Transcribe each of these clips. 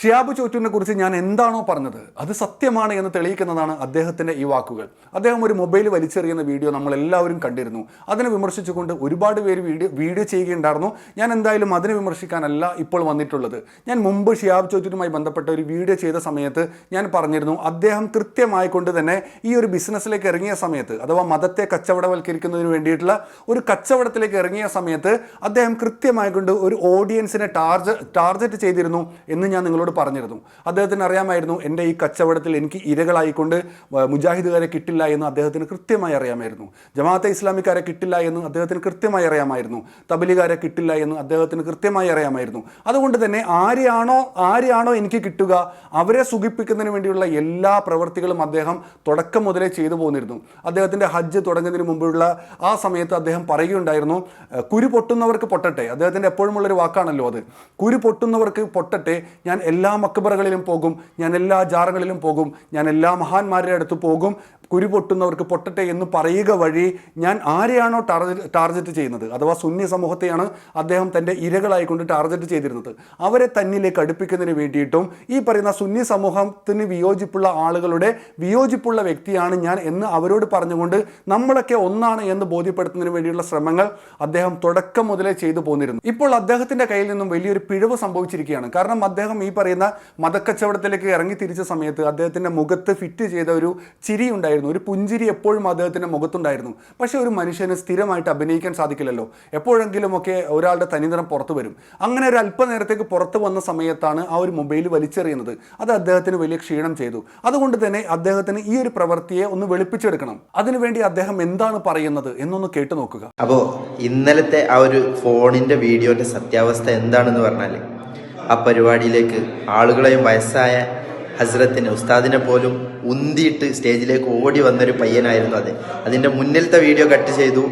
ഷിയാബ് ചോറ്റൂരിനെ കുറിച്ച് ഞാൻ എന്താണോ പറഞ്ഞത് അത് സത്യമാണ് എന്ന് തെളിയിക്കുന്നതാണ് അദ്ദേഹത്തിന്റെ ഈ വാക്കുകൾ. അദ്ദേഹം ഒരു മൊബൈൽ വലിച്ചെറിയുന്ന വീഡിയോ നമ്മൾ എല്ലാവരും കണ്ടിരുന്നു. അതിനെ വിമർശിച്ചുകൊണ്ട് ഒരുപാട് പേര് വീഡിയോ വീഡിയോ ചെയ്യുകയുണ്ടായിരുന്നു. ഞാൻ എന്തായാലും അതിനെ വിമർശിക്കാനല്ല ഇപ്പോൾ വന്നിട്ടുള്ളത്. ഞാൻ മുമ്പ് ഷിയാബ് ചോറ്റൂരുമായി ബന്ധപ്പെട്ട ഒരു വീഡിയോ ചെയ്ത സമയത്ത് ഞാൻ പറഞ്ഞിരുന്നു അദ്ദേഹം കൃത്യമായി കൊണ്ട് തന്നെ ഈ ഒരു ബിസിനസ്സിലേക്ക് ഇറങ്ങിയ സമയത്ത് അഥവാ മതത്തെ കച്ചവടവൽക്കരിക്കുന്നതിന് വേണ്ടിയിട്ടുള്ള ഒരു കച്ചവടത്തിലേക്ക് ഇറങ്ങിയ സമയത്ത് അദ്ദേഹം കൃത്യമായി കൊണ്ട് ഒരു ഓഡിയൻസിനെ ടാർജ് ടാർഗറ്റ് ചെയ്തിരുന്നു എന്ന് ഞാൻ നിങ്ങളോട് പറഞ്ഞിരുന്നു. അദ്ദേഹത്തിന് അറിയാമായിരുന്നു എന്റെ ഈ കച്ചവടത്തിൽ എനിക്ക് ഇരകളായിക്കൊണ്ട് മുജാഹിദുകാരെ കിട്ടില്ല എന്ന് അദ്ദേഹത്തിന് കൃത്യമായി അറിയാമായിരുന്നു. ജമാഅത്തെ ഇസ്ലാമിക്കാരെ കിട്ടില്ല എന്ന് അദ്ദേഹത്തിന് കൃത്യമായി അറിയാമായിരുന്നു. തബലികാരെ കിട്ടില്ല എന്ന് അദ്ദേഹത്തിന് കൃത്യമായി അറിയാമായിരുന്നു. അതുകൊണ്ട് തന്നെ ആരെയാണോ ആരെയാണോ എനിക്ക് കിട്ടുക അവരെ സുഖിപ്പിക്കുന്നതിന് വേണ്ടിയുള്ള എല്ലാ പ്രവൃത്തികളും അദ്ദേഹം തുടക്കം മുതലേ ചെയ്തു പോന്നിരുന്നു. അദ്ദേഹത്തിന്റെ ഹജ്ജ് തുടങ്ങുന്നതിന് മുമ്പുള്ള ആ സമയത്ത് അദ്ദേഹം പറയുകയുണ്ടായിരുന്നു "ഏഹ്, കുരു പൊട്ടുന്നവർക്ക് പൊട്ടട്ടെ. അദ്ദേഹത്തിന്റെ എപ്പോഴുമുള്ളൊരു വാക്കാണല്ലോ അത്. കുരു പൊട്ടുന്നവർക്ക് പൊട്ടട്ടെ ഞാൻ എല്ലാ മക്കബറകളിലും പോകും ഞാൻ എല്ലാ ജാറകളിലും പോകും ഞാൻ എല്ലാ മഹാന്മാരുടെ അടുത്ത് പോകും കുരു പൊട്ടുന്നവർക്ക് പൊട്ടട്ടെ എന്ന് പറയുക വഴി ഞാൻ ആരെയാണോ ടാർഗറ്റ് ചെയ്യുന്നത്? അഥവാ സുന്നി സമൂഹത്തെയാണ് അദ്ദേഹം തന്റെ ഇരകളായിക്കൊണ്ട് ടാർഗറ്റ് ചെയ്തിരുന്നത്. അവരെ തന്നിലേക്ക് അടുപ്പിക്കുന്നതിന് വേണ്ടിയിട്ടും ഈ പറയുന്ന സുന്നി സമൂഹത്തിന് വിയോജിപ്പുള്ള ആളുകളുടെ വിയോജിപ്പുള്ള വ്യക്തിയാണ് ഞാൻ എന്ന് അവരോട് പറഞ്ഞുകൊണ്ട് നമ്മളൊക്കെ ഒന്നാണ് എന്ന് ബോധ്യപ്പെടുത്തുന്നതിന് വേണ്ടിയുള്ള ശ്രമങ്ങൾ അദ്ദേഹം തുടക്കം മുതലേ ചെയ്തു പോന്നിരുന്നു. ഇപ്പോൾ അദ്ദേഹത്തിന്റെ കയ്യിൽ നിന്നും വലിയൊരു പിഴവ് സംഭവിച്ചിരിക്കുകയാണ്. കാരണം അദ്ദേഹം ഈ പറയുന്ന മതക്കച്ചവടത്തിലേക്ക് ഇറങ്ങി തിരിച്ച സമയത്ത് അദ്ദേഹത്തിന്റെ മുഖത്ത് ഫിറ്റ് ചെയ്ത ഒരു ചിരി ഒരു പുഞ്ചിരി എപ്പോഴും അദ്ദേഹത്തിന്റെ മുഖത്തുണ്ടായിരുന്നു. പക്ഷേ ഒരു മനുഷ്യന് സ്ഥിരമായിട്ട് അഭിനയിക്കാൻ സാധിക്കില്ലല്ലോ. എപ്പോഴെങ്കിലുമൊക്കെ ഒരാളുടെ തനിനിറം പുറത്തു വരും. അങ്ങനെ ഒരു അല്പനേരത്തേക്ക് പുറത്തു വന്ന സമയത്താണ് ആ ഒരു മൊബൈൽ വലിച്ചെറിയുന്നത്. അത് അദ്ദേഹത്തിന് വലിയ ക്ഷീണം ചെയ്തു. അതുകൊണ്ട് തന്നെ അദ്ദേഹത്തിന് ഈ ഒരു പ്രവൃത്തിയെ ഒന്ന് വെളുപ്പിച്ചെടുക്കണം. അതിനുവേണ്ടി അദ്ദേഹം എന്താണ് പറയുന്നത് എന്നൊന്ന് കേട്ടു നോക്കുക. അപ്പോൾ ഇന്നലത്തെ ആ ഒരു ഫോണിന്റെ വീഡിയോന്റെ സത്യാവസ്ഥ എന്താണെന്ന് പറഞ്ഞാൽ ആ പരിപാടിയിലേക്ക് ആളുകളെയും വയസ്സായ ഹസ്രത്തിന് ഉസ്താദിനെ പോലും ഉന്തിയിട്ട് സ്റ്റേജിലേക്ക് ഓടി വന്നൊരു പയ്യനായിരുന്നു അത്. അതിന്റെ മുന്നിലത്തെ വീഡിയോ കട്ട് ചെയ്തു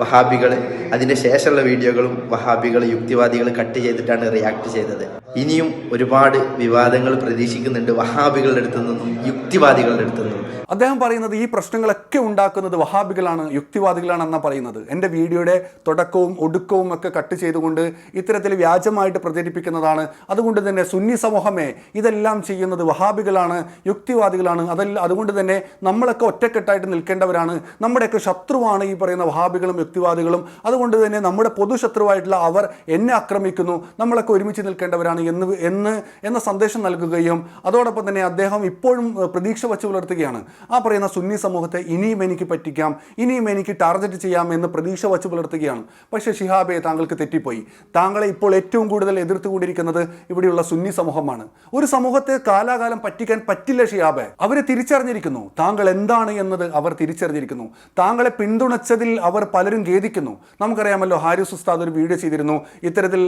വഹാബികൾ അതിന്റെ ശേഷമുള്ള വീഡിയോകളും വഹാബികൾ യുക്തിവാദികൾ കട്ട് ചെയ്തിട്ടാണ് റിയാക്ട് ചെയ്തത്. ഇനിയും ഒരുപാട് വിവാദങ്ങൾ പ്രതീക്ഷിക്കുന്നുണ്ട്. വഹാബികളുടെ അടുത്തു നിന്നും യുക്തിവാദികളുടെ അടുത്തു നിന്നും. അദ്ദേഹം പറയുന്നത് ഈ പ്രശ്നങ്ങളൊക്കെ ഉണ്ടാക്കുന്നത് വഹാബികളാണ് യുക്തിവാദികളാണ് യുക്തിവാദികളാണെന്നാണ് പറയുന്നത്. എന്റെ വീഡിയോയുടെ തുടക്കവും ഒടുക്കവും ഒക്കെ കട്ട് ചെയ്തുകൊണ്ട് ഇത്തരത്തിൽ വ്യാജമായിട്ട് പ്രചരിപ്പിക്കുന്നതാണ്. അതുകൊണ്ട് തന്നെ സുന്നി സമൂഹമേ ഇതെല്ലാം ചെയ്യുന്നത് വഹാബികളാണ് യുക്തിവാദികളാണ്. അതല്ല അതുകൊണ്ട് തന്നെ നമ്മളൊക്കെ ഒറ്റക്കെട്ടായിട്ട് നിൽക്കേണ്ടവരാണ്. നമ്മുടെയൊക്കെ ശത്രുവാണ് ഈ പറയുന്ന വഹാബികളും യുക്തിവാദികളും. അതുകൊണ്ട് തന്നെ നമ്മുടെ പൊതുശത്രുവായിട്ടുള്ള അവർ എന്നെ ആക്രമിക്കുന്നു. നമ്മളൊക്കെ ഒരുമിച്ച് നിൽക്കേണ്ടവരാണ്. എന്ന് എന്ന് എന്ന സന്ദേശം നൽകുകയും അതോടൊപ്പം തന്നെ അദ്ദേഹം ഇപ്പോഴും പ്രതീക്ഷ വച്ച് പുലർത്തുകയാണ്. ആ പറയുന്ന സുന്നി സമൂഹത്തെ ഇനിയും എനിക്ക് പറ്റിക്കാം ഇനിയും എനിക്ക് ടാർഗറ്റ് ചെയ്യാം എന്ന് പ്രതീക്ഷ വച്ച് പുലർത്തുകയാണ്. പക്ഷേ ഷിഹാബെ താങ്കൾക്ക് തെറ്റിപ്പോയി. താങ്കളെ ഇപ്പോൾ ഏറ്റവും കൂടുതൽ എതിർത്തുകൊണ്ടിരിക്കുന്നത് ഇവിടെയുള്ള സുന്നി സമൂഹമാണ്. ഒരു സമൂഹത്തെ കാലാകാലം പറ്റിക്കാൻ പറ്റില്ല ഷിഹാബെ. അവരെ തിരിച്ചറിഞ്ഞിരിക്കുന്നു. താങ്കൾ എന്താണ് എന്നത് അവർ തിരിച്ചറിഞ്ഞിരിക്കുന്നു. താങ്കളെ പിന്തുണച്ചതിൽ അവർ പലരും ഖേദിക്കുന്നു. നമുക്കറിയാമല്ലോ ഹാരിസ് ഉസ്താദ് ഒരു വീഡിയോ ചെയ്തിരുന്നു. ഇത്തരത്തിൽ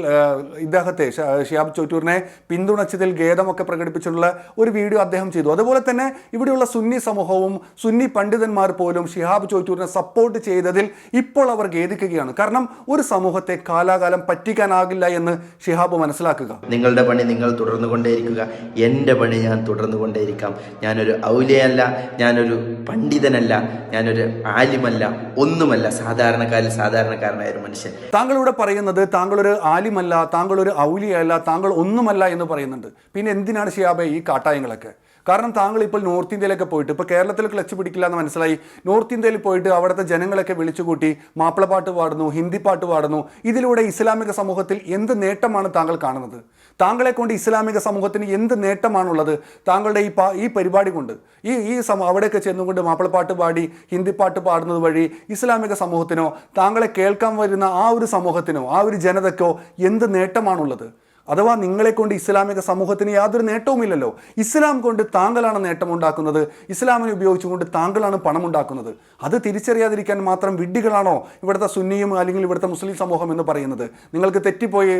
ഇദ്ദേഹത്തെ ഷിയാബ് ചോറ്റൂരിനെ പിന്തുണച്ചതിൽ ഖേദമൊക്കെ പ്രകടിപ്പിച്ചിട്ടുള്ള ഒരു വീഡിയോ അദ്ദേഹം ചെയ്തു. അതുപോലെ തന്നെ ഇവിടെയുള്ള സുന്നി സമൂഹവും സുന്നി പണ്ഡിതന്മാർ പോലും ഷിഹാബ് ചോറ്റൂരിനെ സപ്പോർട്ട് ചെയ്തതിൽ ഇപ്പോൾ അവർ ഖേദിക്കുകയാണ്. കാരണം ഒരു സമൂഹത്തെ കാലാകാലം പറ്റിക്കാനാകില്ല എന്ന് ഷിഹാബ് മനസ്സിലാക്കുക. നിങ്ങളുടെ പണി നിങ്ങൾ തുടർന്നു കൊണ്ടേയിരിക്കുക എന്റെ പണി ഞാൻ തുടർന്നു കൊണ്ടേയിരിക്കാം ഞാനൊരു ഔലിയല്ല ഞാനൊരു പണ്ഡിതനല്ല ഞാനൊരു ആലിമല്ല ഒന്നുമല്ല. സാധാരണക്കാരിൽ സാധാരണക്കാരനായ ഒരു മനുഷ്യൻ. താങ്കൾ ഇവിടെ പറയുന്നത് താങ്കളൊരു ഒരു ആലിമല്ല താങ്കളൊരു ഒരു ഔലിയല്ല താങ്കൾ ഒന്നുമല്ല എന്ന് പറയുന്നുണ്ട്. പിന്നെ എന്തിനാണ് ഷിയാബെ ഈ കാട്ടായങ്ങളൊക്കെ? കാരണം താങ്കൾ ഇപ്പോൾ നോർത്ത് ഇന്ത്യയിലൊക്കെ പോയിട്ട് ഇപ്പോൾ കേരളത്തിൽ ക്ലച്ച് പിടിക്കില്ല എന്ന് മനസ്സിലായി. നോർത്ത് ഇന്ത്യയിൽ പോയിട്ട് അവിടുത്തെ ജനങ്ങളൊക്കെ വിളിച്ചുകൂട്ടി മാപ്പിളപ്പാട്ട് പാടുന്നു ഹിന്ദി പാട്ട് പാടുന്നു. ഇതിലൂടെ ഇസ്ലാമിക സമൂഹത്തിൽ എന്ത് നേട്ടമാണ് താങ്കൾ കാണുന്നത്? താങ്കളെ കൊണ്ട് ഇസ്ലാമിക സമൂഹത്തിന് എന്ത് നേട്ടമാണുള്ളത്? താങ്കളുടെ ഈ ഈ പരിപാടി കൊണ്ട് ഈ ഈ സമ അവിടെയൊക്കെ ചെന്നുകൊണ്ട് മാപ്പിളപ്പാട്ട് പാടി ഹിന്ദി പാട്ട് പാടുന്നത് വഴി ഇസ്ലാമിക സമൂഹത്തിനോ താങ്കളെ കേൾക്കാൻ വരുന്ന ആ ഒരു സമൂഹത്തിനോ ആ ഒരു ജനതയ്ക്കോ എന്ത് നേട്ടമാണുള്ളത്? അഥവാ നിങ്ങളെ കൊണ്ട് ഇസ്ലാമിക സമൂഹത്തിന് യാതൊരു നേട്ടവുമില്ലല്ലോ. ഇസ്ലാം കൊണ്ട് താങ്കളാണ് നേട്ടമുണ്ടാക്കുന്നത്. ഇസ്ലാമിനെ ഉപയോഗിച്ചുകൊണ്ട് താങ്കളാണ് പണം ഉണ്ടാക്കുന്നത് അത് തിരിച്ചറിയാതിരിക്കാൻ മാത്രം വിഡ്ഢികളാണോ ഇവിടുത്തെ സുന്നിയും അല്ലെങ്കിൽ ഇവിടുത്തെ മുസ്ലിം സമൂഹം എന്ന് പറയുന്നത്? നിങ്ങൾക്ക് തെറ്റിപ്പോയി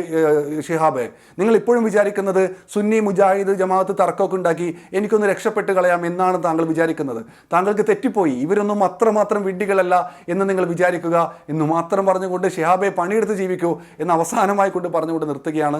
ഷിഹാബെ. നിങ്ങൾ ഇപ്പോഴും വിചാരിക്കുന്നത് സുന്നി മുജാഹിദ് ജമാഅത്ത് തർക്കമൊക്കെ ഉണ്ടാക്കി എനിക്കൊന്ന് രക്ഷപ്പെട്ട് കളയാം എന്നാണ് താങ്കൾ വിചാരിക്കുന്നത്. താങ്കൾക്ക് തെറ്റിപ്പോയി. ഇവരൊന്നും അത്രമാത്രം വിഡ്ഢികളല്ല എന്ന് നിങ്ങൾ വിചാരിക്കുക എന്ന് മാത്രം പറഞ്ഞുകൊണ്ട് ഷിഹാബെ പണിയെടുത്ത് ജീവിക്കൂ എന്ന് അവസാനമായി കൊണ്ട് പറഞ്ഞുകൊണ്ട് നിർത്തുകയാണ്.